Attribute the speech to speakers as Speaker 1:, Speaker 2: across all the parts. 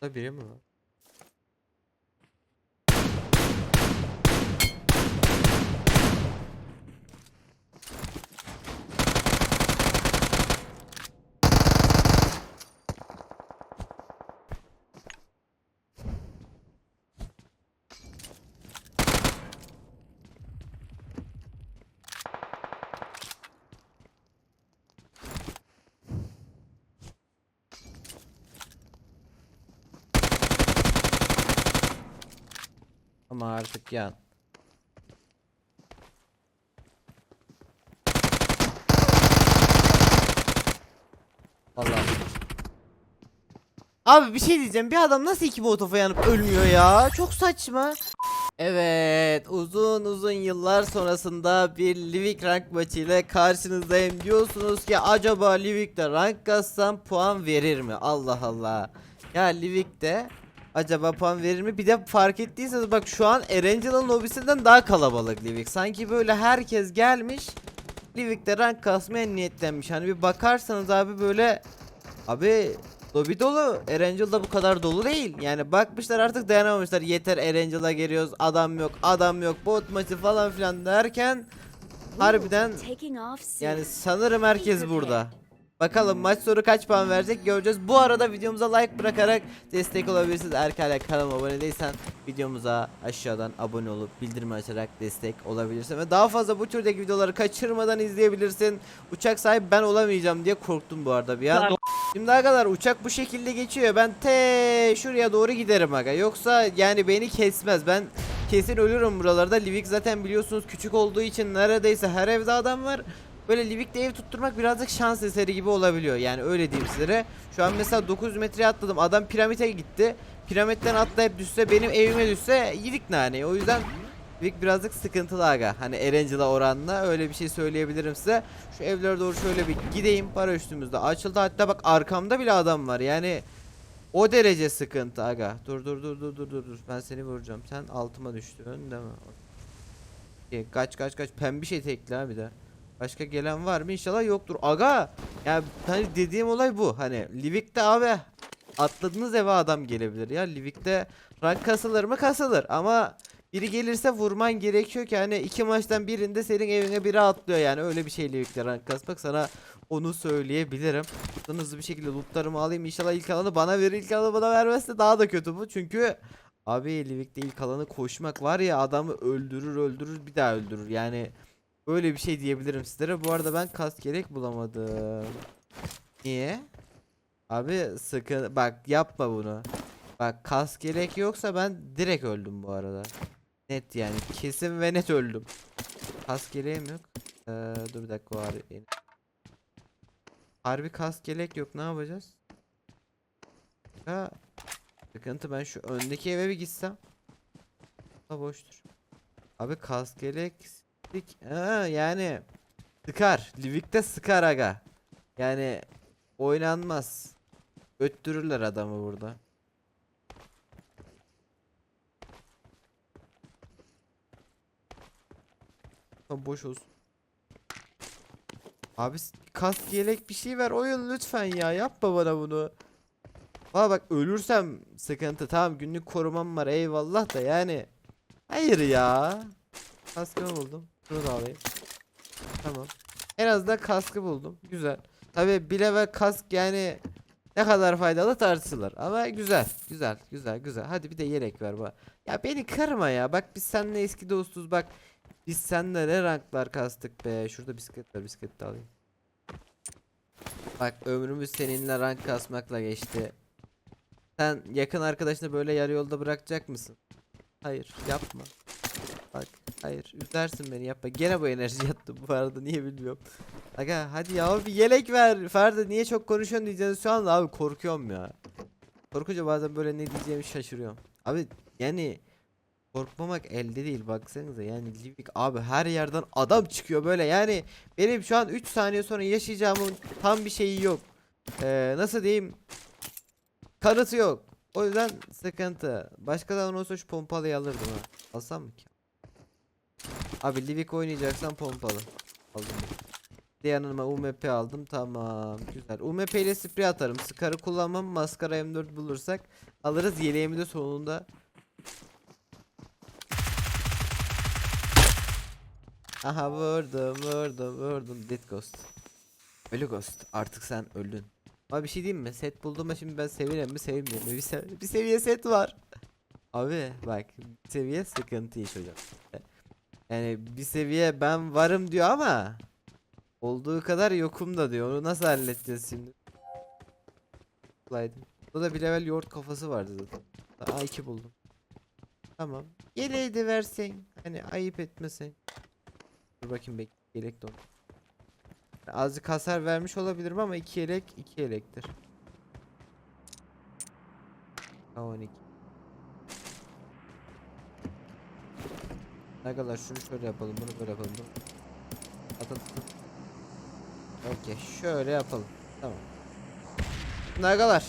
Speaker 1: Burada biri mi var? Ama artık yan. Abi bir şey diyeceğim. Bir adam nasıl iki molotofa yanıp ölmüyor ya? Çok saçma. Evet, uzun uzun yıllar sonrasında bir Livik rank maçıyla karşınızdayım. Diyorsunuz ki acaba Livik'te rank kassam puan verir mi? Allah Allah. Ya Livik'te acaba puan verir mi? Bir de fark ettiyseniz bak şu an Erangel'ın lobisinden daha kalabalık Livik. Sanki böyle herkes gelmiş. Livik'te rank kasmaya niyetlenmiş. Hani bir bakarsanız abi böyle abi lobi dolu. Erangel'da bu kadar dolu değil. Yani bakmışlar artık dayanamamışlar. Yeter Erangel'a geliyoruz. Adam yok, adam yok. Bot maçı falan filan derken harbiden yani sanırım herkes burada. Bakalım maç sonu kaç puan verecek göreceğiz. Bu arada videomuza like bırakarak destek olabilirsiniz. Eğer hala kanalıma abone değilsen videomuza aşağıdan abone olup bildirim açarak destek olabilirsin. Ve daha fazla bu türdeki videoları kaçırmadan izleyebilirsin. Uçak sahibi ben olamayacağım diye korktum bu arada bir an. Şimdi arkadaşlar uçak bu şekilde geçiyor. Ben te şuraya doğru giderim aga. Yoksa yani beni kesmez. Ben kesin ölürüm buralarda. Livik zaten biliyorsunuz küçük olduğu için neredeyse her evde adam var. Böyle Livik'te ev tutturmak birazcık şans eseri gibi olabiliyor. Yani öyle diyeyim sizlere. Şu an mesela 900 metreye atladım. Adam piramite gitti. Piramitten atlayıp düşse benim evime düşse yedik naneyi. O yüzden Livik birazcık sıkıntılı aga. Hani Erangel'a oranla öyle bir şey söyleyebilirim size. Şu evlere doğru şöyle bir gideyim. Para üstümüzde açıldı. Hatta bak arkamda bile adam var. Yani o derece sıkıntı aga. Dur dur dur dur dur dur. Ben seni vuracağım. Sen altıma düştün değil mi? Kaç kaç kaç. Pembe şey tekli ha bir de. Başka gelen var mı? İnşallah yoktur. Aga! Yani hani dediğim olay bu. Hani Livik'te abi atladığınız eve adam gelebilir ya. Livik'te rank kasılır mı? Kasılır. Ama biri gelirse vurman gerekiyor ki hani iki maçtan birinde senin evine biri atlıyor yani öyle bir şey Livik'te rank kasmak sana onu söyleyebilirim. Buradan hızlı bir şekilde lootlarımı alayım. İnşallah ilk alanı bana verir. İlk alanı bana vermezse daha da kötü bu. Çünkü abi Livik'te ilk alanı koşmak var ya adamı öldürür öldürür bir daha öldürür. Yani Öyle bir şey diyebilirim sizlere. Bu arada ben kask gerek bulamadım. Niye? Abi sakın bak yapma bunu. Bak kask gerek yoksa ben direkt öldüm bu arada. Net yani kesin ve net öldüm. Kask gereğim yok. Ee, dur bir dakika var. Harbi kask gerek yok ne yapacağız? Ha, sıkıntı ben şu öndeki eve bir gitsem. Ha boştur. Abi kask gerek Ha, yani sıkar. Livik'te sıkar aga. Yani oynanmaz. Öttürürler adamı burada. Tamam boş olsun. Abi kask yelek bir şey ver oyun lütfen ya yapma bana bunu. Valla bak ölürsem sıkıntı tamam günlük korumam var eyvallah da yani. Hayır ya. Kaskımı buldum. Bunu da alayım. Tamam. En azından kaskı buldum. Güzel. Tabi bile ve kask yani ne kadar faydalı tartışılır. Ama güzel. Güzel. Güzel. Güzel. Hadi bir de yelek ver bana. Ya beni kırma ya. Bak biz seninle eski dostuz. Bak biz seninle ne ranklar kastık be. Şurada bisiklet var. Bisiklet de alayım. Bak ömrümüz seninle rank kasmakla geçti. Sen yakın arkadaşını böyle yarı yolda bırakacak mısın? Hayır yapma. Bak hayır üzersin beni yapma. Gene bu enerji yattı bu arada niye bilmiyorum. Aga hadi ya bir yelek ver. Ferdi niye çok konuşuyorsun diyeceğiniz şu anda abi korkuyorum ya. Korkunca bazen böyle ne diyeceğimi şaşırıyorum. Abi yani korkmamak elde değil baksanıza yani Livik abi her yerden adam çıkıyor böyle yani benim şu an 3 saniye sonra yaşayacağımın tam bir şeyi yok. Ee, nasıl diyeyim kanıtı yok. O yüzden sıkıntı. Başkadan olsa şu pompalıyı alırdım ha. Alsam mı ki? Abi Livik oynayacaksan pompalı. Aldım. De yanıma UMP aldım. Tamam. Güzel. UMP ile sprey atarım. Scar'ı kullanmam. Maskara M4 bulursak alırız. Yeleğimi de sonunda. Aha vurdum vurdum vurdum. Dead Ghost. Ölü Ghost. Artık sen öldün. Ama bir şey diyeyim mi? Set bulduğuma şimdi ben seviyorum mi sevmiyorum mu? Bir, se- bir seviye set var. Abi bak seviye sıkıntı iş hocam. Yani bir seviye ben varım diyor ama olduğu kadar yokum da diyor. Onu nasıl halledeceğiz şimdi? Kolaydı. Burada bir level yoğurt kafası vardı zaten. Aa iki buldum. Tamam. Yeleği de versen. Hani ayıp etmesen. Dur bakayım bek yelek de onu. Azıcık hasar vermiş olabilirim ama iki yelek iki yelektir. K12. Arkadaşlar şunu şöyle yapalım, bunu böyle yapalım. Bunu. At at at. Okey, şöyle yapalım. Tamam. Nagalar.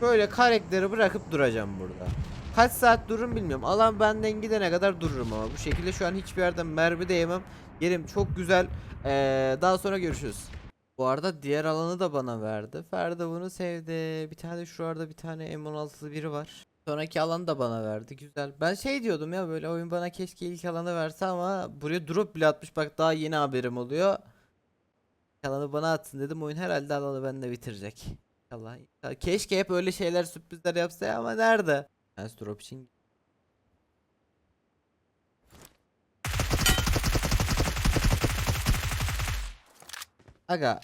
Speaker 1: Böyle karakteri bırakıp duracağım burada. Kaç saat dururum bilmiyorum. Alan benden gidene kadar dururum ama bu şekilde şu an hiçbir yerden mermi de yemem. Yerim çok güzel. Ee, daha sonra görüşürüz. Bu arada diğer alanı da bana verdi. Ferdi bunu sevdi. Bir tane şurada bir tane M16'lı biri var. Sonraki alanı da bana verdi. Güzel. Ben şey diyordum ya böyle oyun bana keşke ilk alanı verse ama buraya drop bile atmış. Bak daha yeni haberim oluyor. Alanı bana atsın dedim. Oyun herhalde alanı bende bitirecek. İnşallah. Keşke hep öyle şeyler sürprizler yapsa ya ama nerede? Ben drop için Aga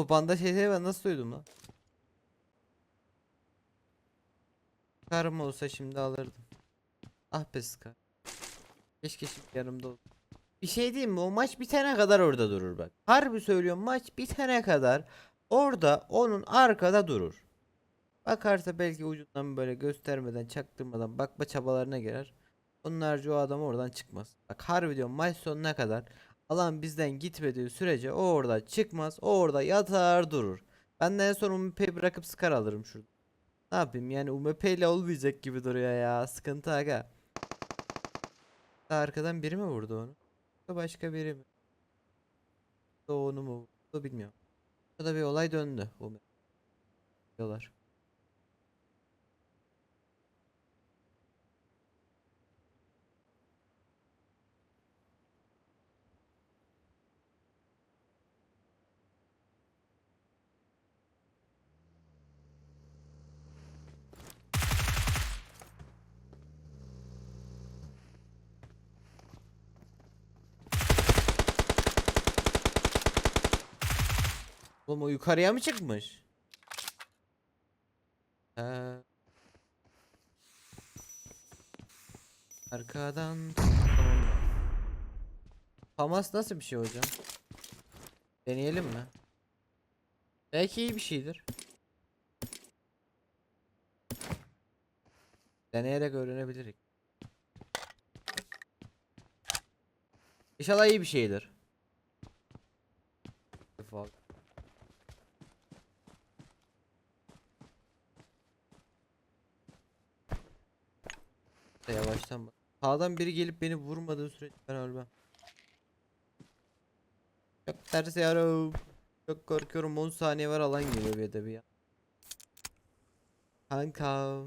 Speaker 1: o panda şeyleri ben nasıl duydum lan? Karım olsa şimdi alırdım. Ah be Scar. Keşke şimdi yanımda ol. Bir şey diyeyim mi? O maç bitene kadar orada durur bak. Harbi söylüyorum maç bitene kadar orada onun arkada durur. Bakarsa belki ucundan böyle göstermeden çaktırmadan bakma çabalarına girer. Onun harici o adam oradan çıkmaz. Bak harbi diyorum maç sonuna kadar alan bizden gitmediği sürece o orada çıkmaz. O orada yatar durur. Ben de en son UMP'yi bırakıp Scar alırım şurada. Ne yapayım yani UMP ile olmayacak gibi duruyor ya. Sıkıntı aga. Arkadan biri mi vurdu onu? Başka biri mi? Onu mu vurdu bilmiyorum. Burada bir olay döndü. UMP. Diyorlar. Oğlum o yukarıya mı çıkmış? He. Arkadan tamam. Famas nasıl bir şey hocam? Deneyelim mi? Belki iyi bir şeydir. Deneyerek öğrenebiliriz. İnşallah iyi bir şeydir. Default. Yavaştan bak. Sağdan biri gelip beni vurmadığı sürece ben ölmem. Çok ters yarım. Çok korkuyorum 10 saniye var alan geliyor bir de bir ya. Kanka.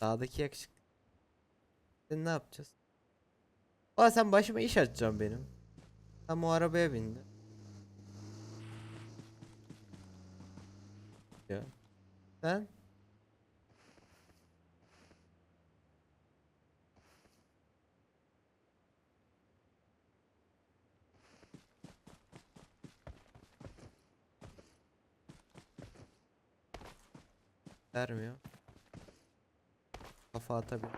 Speaker 1: Sağdaki yakışıklı. Sen ne yapacağız? Aa sen başıma iş açacaksın benim. Tam o arabaya bindi. Ya. Sen? Vermiyor. Kafa atabilir.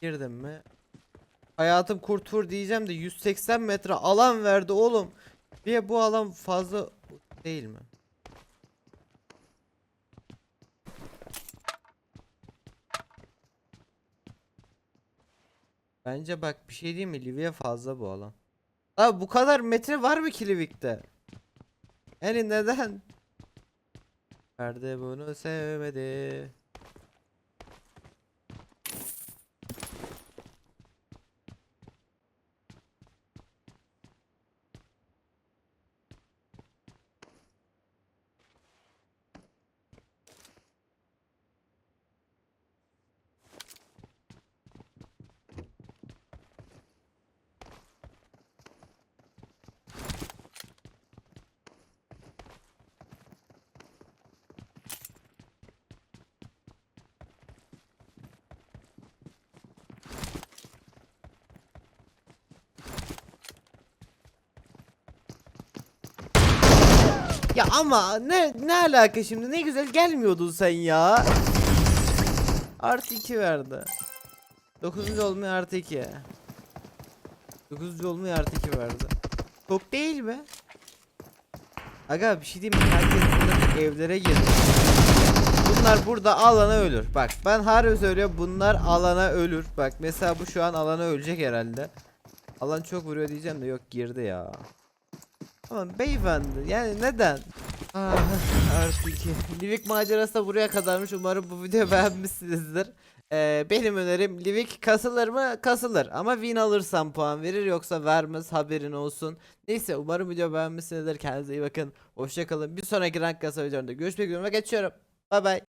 Speaker 1: Girdim mi? Hayatım kurtulur diyeceğim de 180 metre alan verdi oğlum. Bir bu alan fazla değil mi? Bence bak bir şey diyeyim mi? Livia fazla bu alan. Abi bu kadar metre var mı ki Livik'te? Yani neden? Ferdi bunu sevmedi. Ya ama ne ne alaka şimdi ne güzel gelmiyordun sen ya. Artı 2 verdi. 9. olmaya artı 2. 9. olmaya artı 2 verdi. Çok değil mi? Aga bir şey diyeyim mi? Herkes evlere girdi. Bunlar burada alana ölür. Bak ben harbi söylüyorum bunlar alana ölür. Bak mesela bu şu an alana ölecek herhalde. Alan çok vuruyor diyeceğim de yok girdi ya. Aman beyefendi yani neden? Ah, artı iki. Livik macerası da buraya kadarmış. Umarım bu videoyu beğenmişsinizdir. Ee, benim önerim Livik kasılır mı? Kasılır. Ama win alırsam puan verir yoksa vermez haberin olsun. Neyse umarım video beğenmişsinizdir. Kendinize iyi bakın. Hoşçakalın. Bir sonraki rank kasa videomda görüşmek üzere. Geçiyorum. Bay bay.